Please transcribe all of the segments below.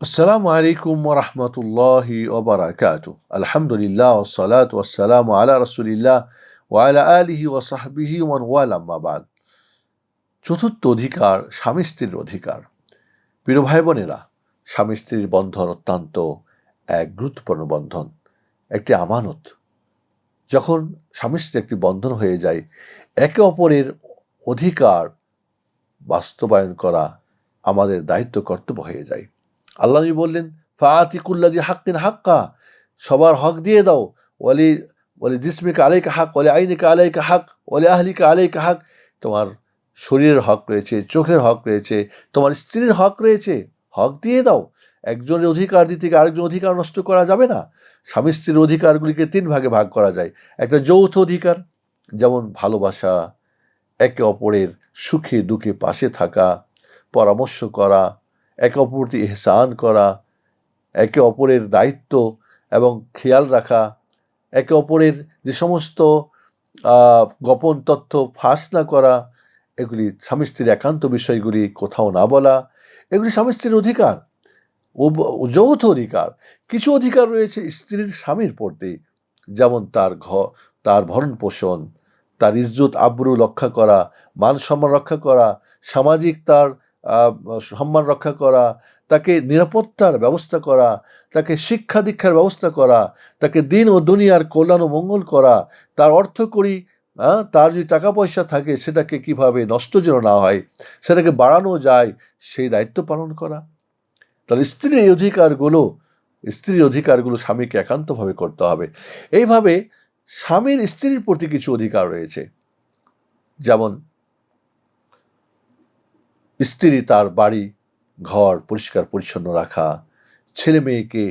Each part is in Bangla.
আসসালামু আলাইকুম ওরহমতুল্লাহি ওবরাকাত আলহামদুলিল্লাহ ওসালাত ওসালাম আলা রসুলিল্লাহ ওয়ালা আলিহি ওসাহবিহি ওয়ান ওয়ালাম্মাবাদ চতুর্থ অধিকার, স্বামী স্ত্রীর অধিকার। প্রিয় ভাই বোনেরা স্বামী স্ত্রীর বন্ধন অত্যন্ত এক গুরুত্বপূর্ণ বন্ধন, একটি আমানত। যখন স্বামী স্ত্রীর একটি বন্ধন হয়ে যায়, একে অপরের অধিকার বাস্তবায়ন করা আমাদের দায়িত্ব কর্তব্য হয়ে যায়। আল্লাহ নবী বললেন ফাতিকুল্লাদি হাক্কিন হাক্কা, সবার হক দিয়ে দাও। ওয়ালি ওয়ালি জিসমিকা আলাইকা হাক, ওয়ালি আইনিকা আলাইকা হাক, ওয়ালি আহলিকা আলাইকা হাক। তোমার শরীরের হক রয়েছে, চোখের হক রয়েছে, তোমার স্ত্রীর হক রয়েছে, হক দিয়ে দাও। একজনের অধিকার দিতে গিয়ে আরেকজন অধিকার নষ্ট করা যাবে না। স্বামী স্ত্রীর অধিকারগুলিকে তিন ভাগে ভাগ করা যায়। একটা যৌথ অধিকার, যেমন ভালোবাসা, একে অপরের সুখে দুঃখে পাশে থাকা, পরামর্শ করা একে অপর অপরটি এহসান করা, একে অপরের দায়িত্ব এবং খেয়াল রাখা, একে অপরের যে সমস্ত গোপন তথ্য ফাঁস না করা, এগুলি স্বামী স্ত্রীর একান্ত বিষয়গুলি কোথাও না বলা, এগুলি স্বামী স্ত্রীর অধিকার যৌথ অধিকার। কিছু অধিকার রয়েছে স্ত্রীর স্বামীর প্রতি, যেমন তার ঘ, তার ভরণ পোষণ, তার ইজ্জত, আব্রু রক্ষা করা, মান সম্মান রক্ষা করা, সামাজিক তার সম্মান রক্ষা করা তাকে নিরাপত্তার ব্যবস্থা করা তাকে শিক্ষা দীক্ষার ব্যবস্থা করা তাকে দিন ও দুনিয়ার কল্যাণ ও মঙ্গল করা তার অর্থ করি আহ, তার যদি টাকা পয়সা থাকে সেটাকে কীভাবে নষ্ট যেন না হয় সেটাকে বাড়ানো যায় সেই দায়িত্ব পালন করা। তাহলে স্ত্রীর এই অধিকারগুলো স্ত্রীর অধিকারগুলো স্বামীকে একান্তভাবে করতে হবে। এইভাবে স্বামীর স্ত্রীর প্রতি কিছু অধিকার রয়েছে। যেমন স্ত্রী তার বাড়ি, ঘর পরিষ্কার পরিচ্ছন্ন রাখা, ছেলে মেয়েকে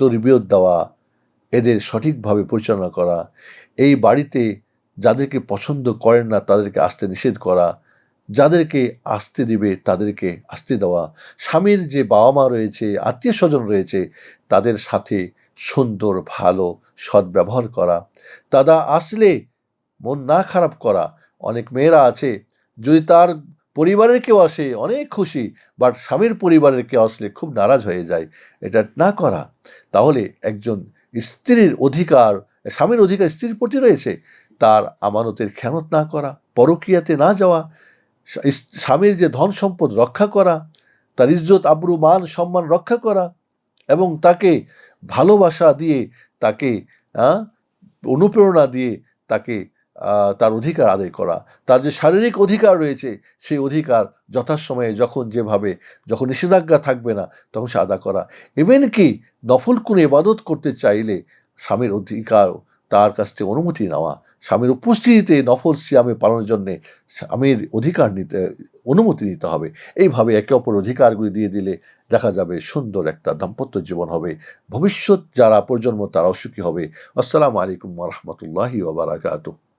তরবিয়ত দেওয়া, এদের সঠিকভাবে পরিচালনা করা, এই বাড়িতে যাদেরকে পছন্দ করেন না তাদেরকে আসতে নিষেধ করা, যাদেরকে আসতে দিবে তাদেরকে আসতে দেওয়া, স্বামীর যে বাবা মা রয়েছে আত্মীয় স্বজন রয়েছে, তাদের সাথে সুন্দর, ভালো সদ্ব্যবহার করা তারা আসলে মন না খারাপ করা, অনেক মেয়েরা আছে, যদি তার পরিবারের কেউ আসে, অনেক খুশি বাট স্বামীর পরিবারের কেউ আসলে খুব নারাজ হয়ে যায়। এটা না করা। তাহলে একজন স্ত্রীর অধিকার, স্বামীর অধিকার, স্ত্রীর প্রতি রয়েছে, তার আমানতের খেয়ানত না করা, পরকীয়াতে না যাওয়া স্বামীর যে ধন সম্পদ রক্ষা করা, তার ইজ্জত, আব্রু, মান, সম্মান রক্ষা করা এবং তাকে ভালোবাসা দিয়ে, তাকে অনুপ্রেরণা দিয়ে তাকে তার অধিকার আদায় করা। তার যে শারীরিক অধিকার রয়েছে, সেই অধিকার যথাসময়ে যখন যেভাবে, যখন নিষেধাজ্ঞা থাকবে না, তখন সে আদা করা। ইভেন কি, নফল কোনো ইবাদত করতে চাইলে স্বামীর অধিকার তার কাছ থেকে অনুমতি নেওয়া। স্বামীর উপস্থিতিতে নফল সিয়ামে পালনের জন্যে স্বামীর অধিকার নিতে, অনুমতি নিতে হবে। এইভাবে একে অপর অধিকারগুলি দিয়ে দিলে দেখা যাবে সুন্দর একটা দাম্পত্য জীবন হবে। ভবিষ্যৎ যারা প্রজন্ম, তারাও সুখী হবে। আসসালামু আলাইকুম রহমতুল্লাহি ওবরাকাতুহ